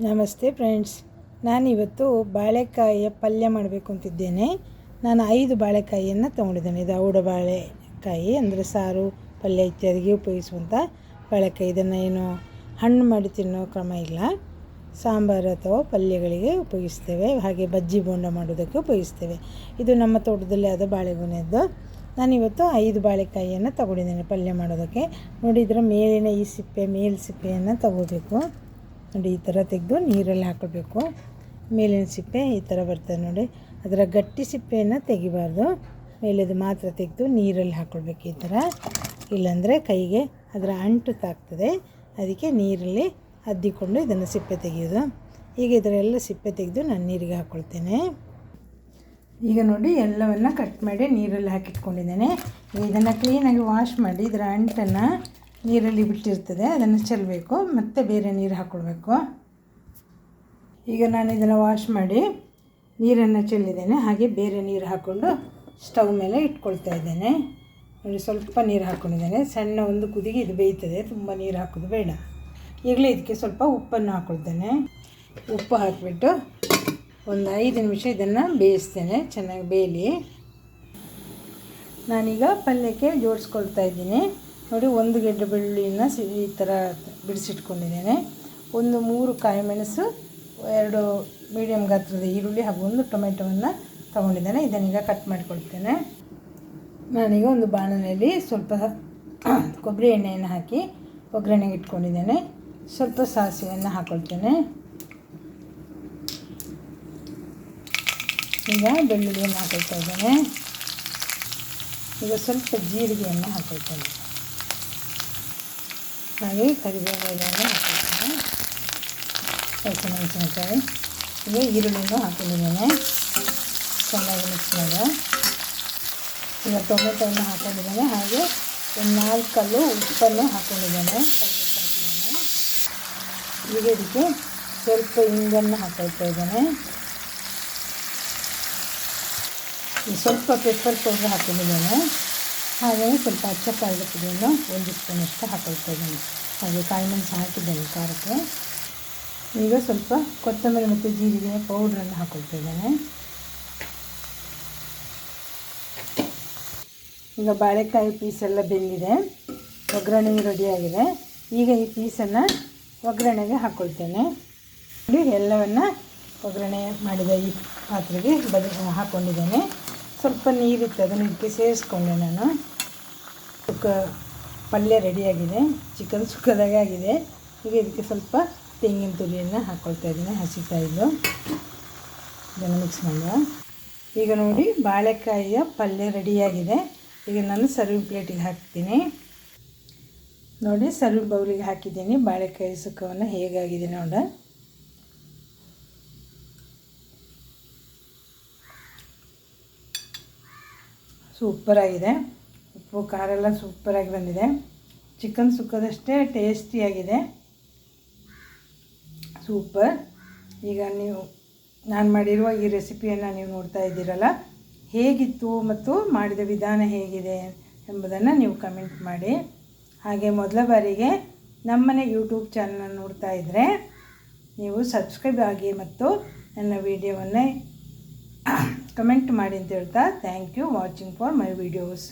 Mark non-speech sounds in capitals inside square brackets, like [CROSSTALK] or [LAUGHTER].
ನಮಸ್ತೆ ಫ್ರೆಂಡ್ಸ್. ನಾನಿವತ್ತು ಬಾಳೆಕಾಯಿಯ ಪಲ್ಯ ಮಾಡಬೇಕು ಅಂತಿದ್ದೇನೆ. ನಾನು ಐದು ಬಾಳೆಕಾಯಿಯನ್ನು ತೊಗೊಂಡಿದ್ದೇನೆ. ಇದು ಔಡ ಬಾಳೆಕಾಯಿ ಅಂದರೆ ಸಾರು, ಪಲ್ಯ ಇತ್ಯಾದಿಗೆ ಉಪಯೋಗಿಸುವಂಥ ಬಾಳೆಕಾಯಿ. ಇದನ್ನು ಏನು ಹಣ್ಣು ಮಾಡಿ ತಿನ್ನೋ ಕ್ರಮ ಇಲ್ಲ. ಸಾಂಬಾರು ಅಥವಾ ಪಲ್ಯಗಳಿಗೆ ಉಪಯೋಗಿಸ್ತೇವೆ. ಹಾಗೆ ಬಜ್ಜಿ ಬೋಂಡ ಮಾಡೋದಕ್ಕೆ ಉಪಯೋಗಿಸ್ತೇವೆ. ಇದು ನಮ್ಮ ತೋಟದಲ್ಲಿ ಆದ ಬಾಳೆಗೊನೆಯದ್ದು ನಾನಿವತ್ತು ಐದು ಬಾಳೆಕಾಯಿಯನ್ನು ತಗೊಂಡಿದ್ದೇನೆ ಪಲ್ಯ ಮಾಡೋದಕ್ಕೆ. ನೋಡಿದರೆ ಮೇಲಿನ ಈ ಸಿಪ್ಪೆ, ಮೇಲ್ ಸಿಪ್ಪೆಯನ್ನು ತಗೋಬೇಕು. ನೋಡಿ, ಈ ಥರ ತೆಗೆದು ನೀರಲ್ಲಿ ಹಾಕಬೇಕು. ಮೇಲಿನ ಸಿಪ್ಪೆ ಈ ಥರ ಬರ್ತದೆ ನೋಡಿ. ಅದರ ಗಟ್ಟಿ ಸಿಪ್ಪೆಯನ್ನು ತೆಗಿಬಾರ್ದು. ಮೇಲೆದು ಮಾತ್ರ ತೆಗೆದು ನೀರಲ್ಲಿ ಹಾಕ್ಕೊಳ್ಬೇಕು ಈ ಥರ. ಇಲ್ಲಾಂದರೆ ಕೈಗೆ ಅದರ ಅಂಟು ತಾಗ್ತದೆ. ಅದಕ್ಕೆ ನೀರಲ್ಲಿ ಅದ್ದಿಕೊಂಡು ಇದನ್ನು ಸಿಪ್ಪೆ ತೆಗೆಯೋದು. ಈಗ ಇದರೆಲ್ಲ ಸಿಪ್ಪೆ ತೆಗೆದು ನಾನು ನೀರಿಗೆ ಹಾಕ್ಕೊಳ್ತೇನೆ ಈಗ ನೋಡಿ, ಎಲ್ಲವನ್ನು ಕಟ್ ಮಾಡಿ ನೀರಲ್ಲಿ ಹಾಕಿಟ್ಕೊಂಡಿದ್ದೇನೆ. ಇದನ್ನು ಕ್ಲೀನಾಗಿ ವಾಶ್ ಮಾಡಿ, ಇದರ ಅಂಟನ್ನು ನೀರಲ್ಲಿ ಬಿಟ್ಟಿರ್ತದೆ, ಅದನ್ನು ಚೆಲ್ಲಬೇಕು, ಮತ್ತು ಬೇರೆ ನೀರು ಹಾಕ್ಕೊಳ್ಬೇಕು ಈಗ ನಾನು ಇದನ್ನು ವಾಶ್ ಮಾಡಿ ನೀರನ್ನು ಚೆಲ್ಲಿದ್ದೇನೆ. ಹಾಗೆ ಬೇರೆ ನೀರು ಹಾಕ್ಕೊಂಡು ಸ್ಟವ್ ಮೇಲೆ ಇಟ್ಕೊಳ್ತಾ ಇದ್ದೇನೆ. ನೋಡಿ, ಸ್ವಲ್ಪ ನೀರು ಹಾಕ್ಕೊಂಡಿದ್ದೇನೆ ಸಣ್ಣ ಒಂದು ಕುದಿಗೆ ಇದು ಬೇಯ್ತದೆ, ತುಂಬ ನೀರು ಹಾಕೋದು ಬೇಡ. ಈಗಲೇ ಇದಕ್ಕೆ ಸ್ವಲ್ಪ ಉಪ್ಪನ್ನು ಹಾಕ್ಕೊಳ್ತೇನೆ ಉಪ್ಪು ಹಾಕಿಬಿಟ್ಟು ಒಂದು ಐದು ನಿಮಿಷ ಇದನ್ನು ಬೇಯಿಸ್ತೇನೆ, ಚೆನ್ನಾಗಿ ಬೇಯಲಿ. ನಾನೀಗ ಪಲ್ಯಕ್ಕೆ ಜೋಡಿಸ್ಕೊಳ್ತಾ ಇದ್ದೀನಿ. ನೋಡಿ, ಒಂದು ಗೆಡ್ಡೆ ಬೆಳ್ಳುಳ್ಳಿನ ಈ ಥರ ಬಿಡಿಸಿಟ್ಕೊಂಡಿದ್ದೇನೆ. ಒಂದು ಮೂರು ಕಾಯಿ ಮೆಣಸು, ಎರಡು ಮೀಡಿಯಮ್ ಗಾತ್ರದ ಈರುಳ್ಳಿ ಹಾಗೂ ಒಂದು ಟೊಮೆಟೊವನ್ನು ತೊಗೊಂಡಿದ್ದೇನೆ. ಇದನ್ನೀಗ ಕಟ್ ಮಾಡಿಕೊಳ್ತೇನೆ. ನಾನೀಗ ಒಂದು ಬಾಣಲೆಯಲ್ಲಿ ಸ್ವಲ್ಪ [COUGHS] ಕೊಬ್ಬರಿ ಎಣ್ಣೆಯನ್ನು ಹಾಕಿ ಒಗ್ಗರಣೆಗೆ ಇಟ್ಕೊಂಡಿದ್ದೇನೆ. ಸ್ವಲ್ಪ ಸಾಸಿವೆಯನ್ನು ಹಾಕ್ಕೊಳ್ತೇನೆ ಈಗ ಬೆಳ್ಳುಳ್ಳಿಯನ್ನು ಹಾಕೊಳ್ತಾ ಇದ್ದೇನೆ. ಈಗ ಸ್ವಲ್ಪ ಜೀರಿಗೆಯನ್ನು ಹಾಕೊಳ್ತೇನೆ. ಹಾಗೆ ಕರಿಬೇವೆಲೆಯನ್ನು ಹಾಕೊಳ್ತೇನೆ ಹಸಿಮೆಣಸಿನಕಾಯಿ ಈಗ ಈರುಳ್ಳಿನೂ ಹಾಕೊಂಡಿದ್ದೇನೆ ಚೆನ್ನಾಗಿ ಮಿಕ್ಸ್ ಮಾಡಿ. ಈಗ ಟೊಮೆಟೊವನ್ನು ಹಾಕೊಂಡಿದ್ದೇನೆ. ಹಾಗೆ ನಾಲ್ಕಲ್ಲು ನಾಲ್ಕು ಕಲ್ಲು ಉಪ್ಪನ್ನು ಉಪ್ಪು ಹಾಕಿದ್ದೇನೆ ಈಗ ಇದಕ್ಕೆ ಸ್ವಲ್ಪ ಹಿಂಗನ್ನು ಹಾಕೊಳ್ತಾ ಇದ್ದೇನೆ. ಸ್ವಲ್ಪ ಪೆಪ್ಪರ್ ಪೌಡ್ರ್ ಹಾಕೊಂಡಿದ್ದೇನೆ. ಹಾಗೆ ಸ್ವಲ್ಪ ಅಚ್ಚ ಕಾಯಿಲೆ ಪುಡಿಯನ್ನು ಒಂದು ಸ್ಪೂನಷ್ಟು ಹಾಕೊಳ್ತಾ ಇದ್ದೇನೆ ಹಾಗೆ ಕಾಯಿ ಮೆಣಸು ಹಾಕಿದ್ದೇನೆ ಖಾರಕ್ಕೆ. ಈಗ ಸ್ವಲ್ಪ ಕೊತ್ತಂಬರಿ ಮತ್ತು ಜೀರಿಗೆ ಪೌಡ್ರನ್ನು ಹಾಕೊಳ್ತಾ ಇದ್ದೇನೆ ಈಗ ಬಾಳೆಕಾಯಿ ಪೀಸೆಲ್ಲ ಬೆಂದಿದೆ. ಒಗ್ಗರಣೆ ರೆಡಿಯಾಗಿದೆ. ಈಗ ಈ ಪೀಸನ್ನು ಒಗ್ಗರಣೆಗೆ ಹಾಕ್ಕೊಳ್ತೇನೆ ಎಲ್ಲವನ್ನು ಒಗ್ಗರಣೆ ಮಾಡಿದ ಈ ಪಾತ್ರೆಗೆ ಬದ ಹಾಕ್ಕೊಂಡಿದ್ದೇನೆ ಸ್ವಲ್ಪ ನೀರಿತ್ತು, ಅದನ್ನು ಇದಕ್ಕೆ ಸೇರಿಸ್ಕೊಂಡೆ ನಾನು. ಸುಕ್ಕ ಪಲ್ಯ ರೆಡಿಯಾಗಿದೆ, ಚಿಕನ್ ಸುಕ್ಕದಾಗೆ ಆಗಿದೆ. ಈಗ ಇದಕ್ಕೆ ಸ್ವಲ್ಪ ತೆಂಗಿನ ತುರಿಯನ್ನು ಹಾಕ್ಕೊಳ್ತಾ ಇದ್ದೀನಿ ಹಸಿಕಾಯಿದು ಇದನ್ನು ಮಿಕ್ಸ್ ಮಾಡುವ. ಈಗ ನೋಡಿ, ಬಾಳೆಕಾಯಿಯ ಪಲ್ಯ ರೆಡಿಯಾಗಿದೆ. ಈಗ ನಾನು ಸರ್ವಿಂಗ್ ಪ್ಲೇಟಿಗೆ ಹಾಕ್ತೀನಿ. ನೋಡಿ ಸರ್ವಿಂಗ್ ಬೌಲಿಗೆ ಹಾಕಿದ್ದೀನಿ. ಬಾಳೆಕಾಯಿ ಸುಕ್ಕವನ್ನು ಹೇಗಾಗಿದೆ ನೋಡ. ಸೂಪರಾಗಿದೆ. ಉಪ್ಪು, ಖಾರ ಎಲ್ಲ ಸೂಪರಾಗಿ ಬಂದಿದೆ. ಚಿಕನ್ ಸುಕ್ಕದಷ್ಟೇ ಟೇಸ್ಟಿಯಾಗಿದೆ. ಸೂಪರ್. ಈಗ ನೀವು, ನಾನು ಮಾಡಿರುವ ಈ ರೆಸಿಪಿಯನ್ನು ನೀವು ನೋಡ್ತಾ ಇದ್ದೀರಲ್ಲ? ಹೇಗಿತ್ತು ಮತ್ತು ಮಾಡಿದ ವಿಧಾನ ಹೇಗಿದೆ ಎಂಬುದನ್ನು ನೀವು ಕಮೆಂಟ್ ಮಾಡಿ. ಹಾಗೆ ಮೊದಲ ಬಾರಿಗೆ ನಮ್ಮನೆ ಯೂಟ್ಯೂಬ್ ಚಾನಲ್ ನೋಡ್ತಾ ಇದ್ದರೆ ನೀವು ಸಬ್ಸ್ಕ್ರೈಬ್ ಆಗಿ ಮತ್ತು ನನ್ನ ವಿಡಿಯೋವನ್ನೇ [COUGHS] ಕಮೆಂಟ್ ಮಾಡಿ ಅಂತ ಹೇಳ್ತಾ thank you watching for my videos